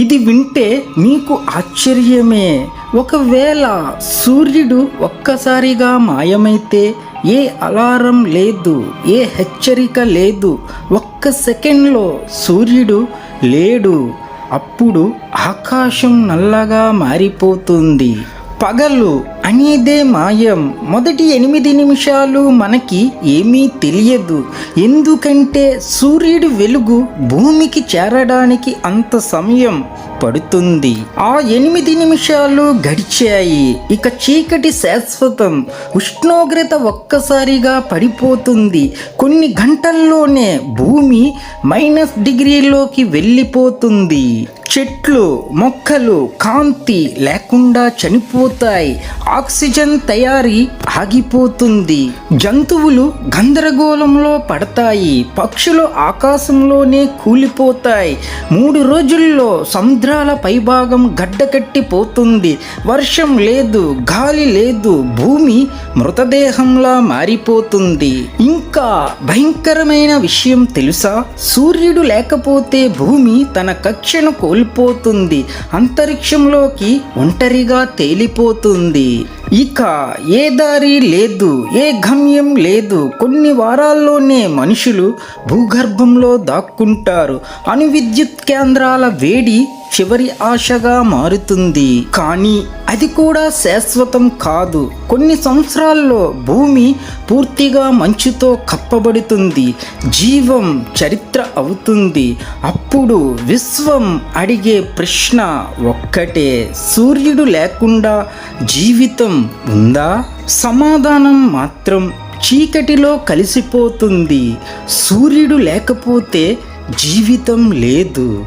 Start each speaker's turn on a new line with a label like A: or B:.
A: ఇది వింటే మీకు ఆశ్చర్యమే. ఒకవేళ సూర్యుడు ఒక్కసారిగా మాయమైతే ఏ అలారం లేదు ఏ హెచ్చరిక లేదు. ఒక్క సెకండ్లో సూర్యుడు లేడు. అప్పుడు ఆకాశం నల్లగా మారిపోతుంది. పగలు అనేదే మాయం. మొదటి ఎనిమిది నిమిషాలు మనకి ఏమీ తెలియదు. ఎందుకంటే సూర్యుడి వెలుగు భూమికి చేరడానికి అంత సమయం పడుతుంది. ఆ ఎనిమిది నిమిషాలు గడిచాయి. ఇక చీకటి శాశ్వతం. ఉష్ణోగ్రత ఒక్కసారిగా పడిపోతుంది. కొన్ని గంటల్లోనే భూమి మైనస్ డిగ్రీలోకి వెళ్ళిపోతుంది. చెట్లు మొక్కలు కాంతి లేకుండా చనిపోతాయి. ఆక్సిజన్ తయారీ ఆగిపోతుంది. జంతువులు గందరగోళంలో పడతాయి. పక్షులు ఆకాశంలోనే కూలిపోతాయి. మూడు రోజుల్లో సముద్రాల పైభాగం గడ్డకట్టిపోతుంది. వర్షం లేదు గాలి లేదు భూమి మృతదేహంలా మారిపోతుంది. ఇంకా భయంకరమైన విషయం తెలుసా? సూర్యుడు లేకపోతే భూమి తన కక్షను కోల్పోతుంది. అంతరిక్షంలోకి ఒంటరిగా తేలిపోతుంది. ఇక ఏ దారి లేదు ఏ గమ్యం లేదు. కొన్ని వారాల్లోనే మనుషులు భూగర్భంలో దాక్కుంటారు. అణు విద్యుత్ కేంద్రాల వేడి చివరి ఆశగా మారుతుంది. కానీ అది కూడా శాశ్వతం కాదు. కొన్ని సంవత్సరాల్లో భూమి పూర్తిగా మంచుతో కప్పబడుతుంది. జీవం చరిత్ర అవుతుంది. అప్పుడు విశ్వం అడిగే ప్రశ్న ఒక్కటే. సూర్యుడు లేకుండా జీవితం ఉందా? సమాధానం మాత్రం చీకటిలో కలిసిపోతుంది. సూర్యుడు లేకపోతే జీవితం లేదు.